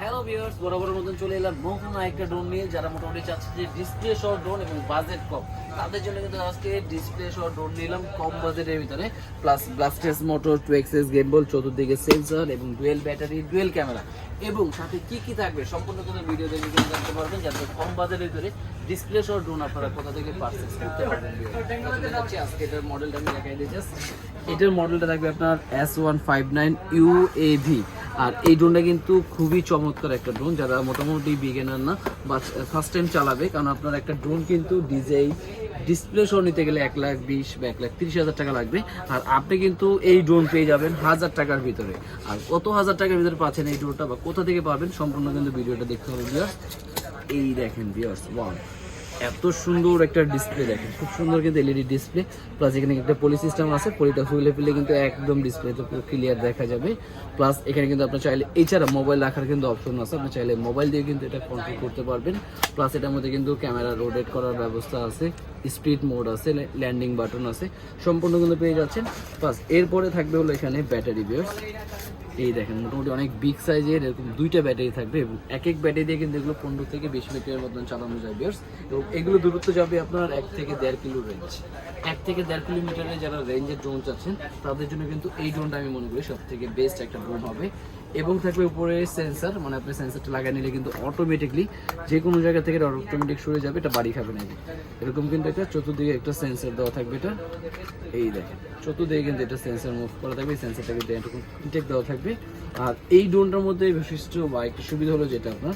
Hello viewers বরাবর মতন চলে এলাম নতুন একটা ড্রোন নিয়ে যারা মোটামুটি চাচ্ছে যে ডিসপ্লে সহ ড্রোন এবং বাজেট কম, তাদের জন্য কিন্তু আজকে ডিসপ্লে সহ ড্রোন নিলাম কম বাজেটের ভিতরে। Plus brushless motor two axis gimbal চতুর্দিকে সেন্সর এবং ডুয়েল ব্যাটারি ডুয়েল ক্যামেরা এবং সাথে কি কি থাকবে সম্পূর্ণ কোনো ভিডিও দেখে কিন্তু জানতে পারবেন যাতে কম বাজেটের ভিতরে ডিসপ্লে সহ ড্রোন আপনারা কোথা থেকে পারচেস করতে পারবেন আজকে এটার মডেলটা আমি দেখাই just। এটার মডেলটা থাকবে আপনার S one five nine UAV আর এই ড্রোনটা কিন্তু খুবই চমৎকার একটা ড্রোন যারা মোটামুটি বিগেনার না বা ফার্স্ট টাইম চালাবে, কারণ আপনার একটা ড্রোন কিন্তু ডিজেই ডিসপ্লে শো নিতে গেলে এক লাখ বিশ বা এক লাখ তিরিশ হাজার টাকা লাগবে, আর আপনি কিন্তু এই ড্রোন পেয়ে যাবেন হাজার টাকার ভিতরে। আর কত হাজার টাকার ভিতরে পাচ্ছেন এই ড্রোনটা বা কোথা থেকে পাবেন, সম্পূর্ণ কিন্তু ভিডিওটা দেখতে হবে এই দেখেন বিয়ার্স ওয়ান এত সুন্দর একটা ডিসপ্লে দেখেন। খুব সুন্দর কিন্তু এলইডি ডিসপ্লে প্লাস এখানে একটা পলি সিস্টেম আছে পলিটা ফুলে ফেলে কিন্তু একদম ডিসপ্লেতে পুরো ক্লিয়ার দেখা যাবে। প্লাস এখানে কিন্তু আপনার চাইলে, এছাড়া মোবাইল রাখার কিন্তু অপশন আছে আপনি চাইলে মোবাইল দিয়ে কিন্তু এটা কন্ট্রোল করতে পারবেন। প্লাস এটার মধ্যে কিন্তু ক্যামেরা রোটেট করার ব্যবস্থা আছে স্পিড মোড আছে ল্যান্ডিং বাটন আছে, সম্পূর্ণ কিন্তু পেয়ে যাচ্ছেন। প্লাস এরপরে থাকবে হলো এখানে ব্যাটারি বিয়ার্স এই দেখেন, মোটামুটি অনেক বিগ সাইজের এরকম দুইটা ব্যাটারি থাকবে এবং এক এক ব্যাটারি দিয়ে কিন্তু এগুলো পনেরো থেকে বিশ মিনিটের মতন চালানো যায় বিয়ার্স এবং এগুলো দূরত্ব যাবে আপনার এক থেকে দেড় কিলো রেঞ্জ এক থেকে দেড় কিলোমিটারে যারা রেঞ্জের ড্রোন চাচ্ছেন, তাদের জন্য কিন্তু এই ড্রোনটা আমি মনে করি সব থেকে বেস্ট একটা ড্রোন হবে। এবং থাকবে উপরে সেন্সার মানে আপনি সেন্সারটা লাগিয়ে নিলে কিন্তু অটোমেটিকলি যে কোনো জায়গা থেকে এটা অটোমেটিক সরে যাবে, এটা বাড়ি খাবে না এরকম কিন্তু একটা চতুর্দিকে একটা সেন্সার দেওয়া থাকবে এটা। এই দেখেন, চতুর্দিকে কিন্তু এটা সেন্সার মুভ করা থাকবে সেন্সারটা কিন্তু এরকম ইনটেক দেওয়া থাকবে। আর এই ড্রোনটার মধ্যে বিশিষ্ট বা একটা সুবিধা হলো যেটা আপনার,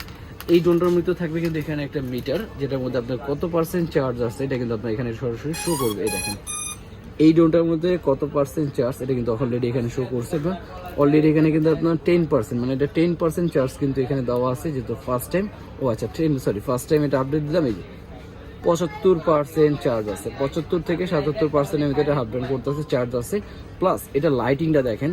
এই ড্রোনটার মধ্যে থাকবে কিন্তু এখানে একটা মিটার যেটার মধ্যে আপনার কত পার্সেন্ট চার্জ আছে এটা কিন্তু আপনার এখানে সরাসরি শো করবে, এই দেখেন। এই ড্রোনটার মধ্যে কত পার্সেন্ট চার্জ এটা কিন্তু অলরেডি এখানে শো করছে বা অলরেডি এখানে কিন্তু আপনার টেন পার্সেন্ট মানে এটা টেন পার্সেন্ট চার্জ কিন্তু এখানে দেওয়া আছে, যেহেতু ফার্স্ট টাইম ও আচ্ছা টেন সরি ফার্স্ট টাইম এটা আপডেট দিলাম, এই যে পঁচাত্তর পার্সেন্ট চার্জ আছে, পঁচাত্তর থেকে সাতাত্তর পার্সেন্ট আমি এটা আপডেট ডাউন করতেছে চার্জ আছে প্লাস এটা লাইটিংটা দেখেন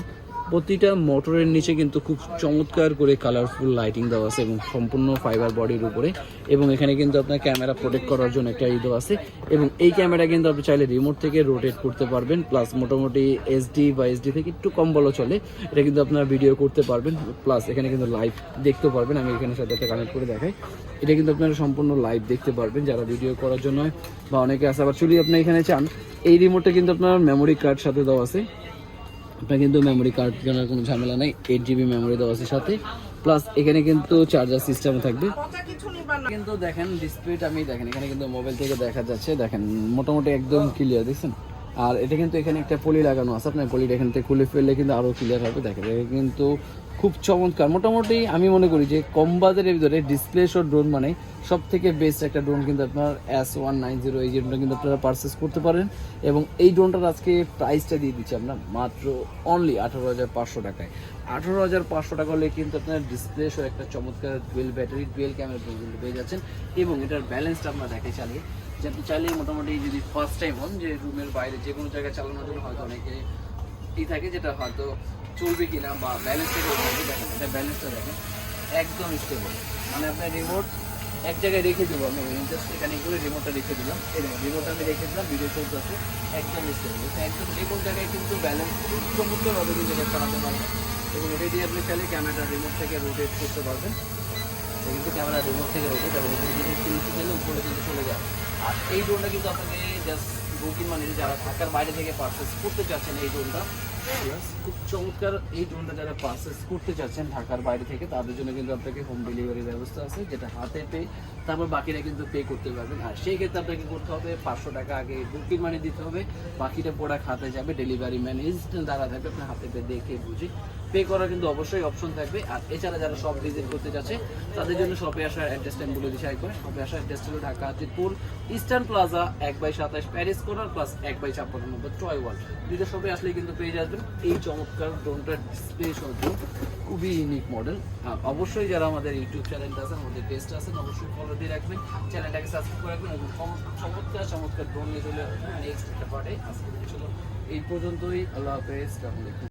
প্রতিটা মোটরের নিচে কিন্তু খুব চমৎকার করে কালারফুল লাইটিং দেওয়া আছে এবং সম্পূর্ণ ফাইবার বডির উপরে এবং এখানে কিন্তু আপনার ক্যামেরা প্রোটেক্ট করার জন্য একটা ইদো আছে এবং এই ক্যামেরা কিন্তু আপনি চাইলে রিমোট থেকে রোটেট করতে পারবেন প্লাস মোটামুটি এসডি বা এসডি থেকে একটু কম বলো চলে, এটা কিন্তু আপনারা ভিডিও করতে পারবেন প্লাস এখানে কিন্তু লাইভ দেখতে পারবেন, আমি এখানে সাথে একটা কানেক্ট করে দেখাই। এটা কিন্তু আপনারা সম্পূর্ণ লাইভ দেখতে পারবেন, যারা ভিডিও করার জন্য বা অনেকে আছে আবার চুরি আপনি এখানে চান, এই রিমোটটা কিন্তু আপনার মেমোরি কার্ড সাথে দেওয়া আছে। আপনার কিন্তু মেমোরি কার্ড কেনার কোনো ঝামেলা নেই এইট জিবি মেমোরি দেওয়া আছে সাথে। প্লাস এখানে কিন্তু চার্জার সিস্টেম থাকবে। কিন্তু দেখেন ডিসপ্লেটা আমি দেখেন, এখানে কিন্তু মোবাইল থেকে দেখা যাচ্ছে, দেখেন, মোটামুটি একদম ক্লিয়ার দেখছেন? আর এটা কিন্তু এখানে একটা পলি লাগানো আছে। আপনার পলিটা এখান থেকে খুলে ফেললে কিন্তু আরও ক্লিয়ার হবে। দেখেন কিন্তু খুব চমৎকার। মোটামুটি আমি মনে করি যে কম বাজারের ভিতরে ডিসপ্লে শো ড্রোন মানে সব থেকে বেস্ট একটা ড্রোন কিন্তু আপনার এস ওয়ান নাইন জিরো এই ড্রোনটা কিন্তু আপনারা পারচেস করতে পারেন। এবং এই ড্রোনটার আজকে প্রাইসটা দিয়ে দিচ্ছি আপনার মাত্র অনলি আঠারো হাজার পাঁচশো টাকায়। আঠারো হাজার পাঁচশো টাকা হলে কিন্তু আপনার ডিসপ্লে শো একটা চমৎকার ডুয়েল ব্যাটারি ডুয়েল ক্যামেরা কিন্তু পেয়ে যাচ্ছেন। এবং এটার ব্যালেন্সটা আপনার দেখে চালিয়ে। যে আপনি চাইলে মোটামুটি যদি ফার্স্ট টাইম হন যে রুমের বাইরে যে কোনো জায়গায় চালানোর জন্য হয়তো অনেকে ই থাকে যেটা হয়তো চলবে কিনা বা ব্যালেন্স থেকে দেখেন, এটা ব্যালেন্সটা দেখেন, একদম স্টেবল মানে আপনার রিমোট এক জায়গায় রেখে দেবো আমি জাস্ট এখানে করে রিমোটটা রেখে দিলাম। এই রিমোটটা আমি রেখে দিলাম ভিডিও চলতেছে একদম স্টেবল একদম যে কোনো জায়গায় কিন্তু ব্যালেন্স চমৎকারভাবে কিন্তু এটা চালাতে পারবেন। এবং এটা দিয়ে আপনি চাইলে ক্যামেরাটা রিমোট থেকে রোটেট করতে পারবেন। কিন্তু ক্যামেরা রিমোট থেকে রোটেট এবং যদি গেলে উপরে এই ড্রোনটা কিন্তু আপনাকে জাস্ট বুকিং মানে যারা ঢাকার বাইরে থেকে পারচেস করতে চাচ্ছেন এই ড্রোনটা খুব চমৎকার এই ড্রোনটা যারা পারচেস করতে চাচ্ছেন ঢাকার বাইরে থেকে, তাদের জন্য কিন্তু আপনাকে হোম ডেলিভারি ব্যবস্থা আছে, যেটা হাতে পে তারপর বাকিরা কিন্তু পে করতে পারবেন। আর সেই ক্ষেত্রে আপনাকে করতে হবে, পাঁচশো টাকা আগে বুকিং মানি দিতে হবে, বাকিটা প্রোডাক্ট হাতে যাবে ডেলিভারি ম্যান ইনস্ট্যান্ট দ্বারা থাকবে আপনার হাতে পে দেখে বুঝে পে করার কিন্তু অবশ্যই অপশন থাকবে। আর এছাড়া যারা সব ভিজিট করতে যাচ্ছে, তাদের জন্য শপে আসার অ্যাড্রেসটা আমি বলে দিচ্ছি করে শপে আসার অ্যাড্রেস হলো ঢাকা আজিদপুর ইস্টার্ন প্লাজা এক বাই সাতাশ প্যারিস কর্নার প্লাস এক বাই ছাপ্পান্ন নম্বর টয় ওয়াল দুইটা শপে আসলে কিন্তু পেয়ে যাবেন, এই চমৎকার ড্রোনটার ডিসপ্লে সহ খুবই ইউনিক মডেল অবশ্যই যারা আমাদের ইউটিউব চ্যানেলটা আছেন, আমাদের পেজটা আছেন, অবশ্যই ফলো দিয়ে রাখবেন। চ্যানেলটাকে সাবস্ক্রাইব করে রাখবেন এবং চমৎকার চমৎকার ড্রোন নিয়ে চলে আসবেন। নেক্সট একটা পার্টে আজকে এই পর্যন্তই। আল্লাহ হাফেজ।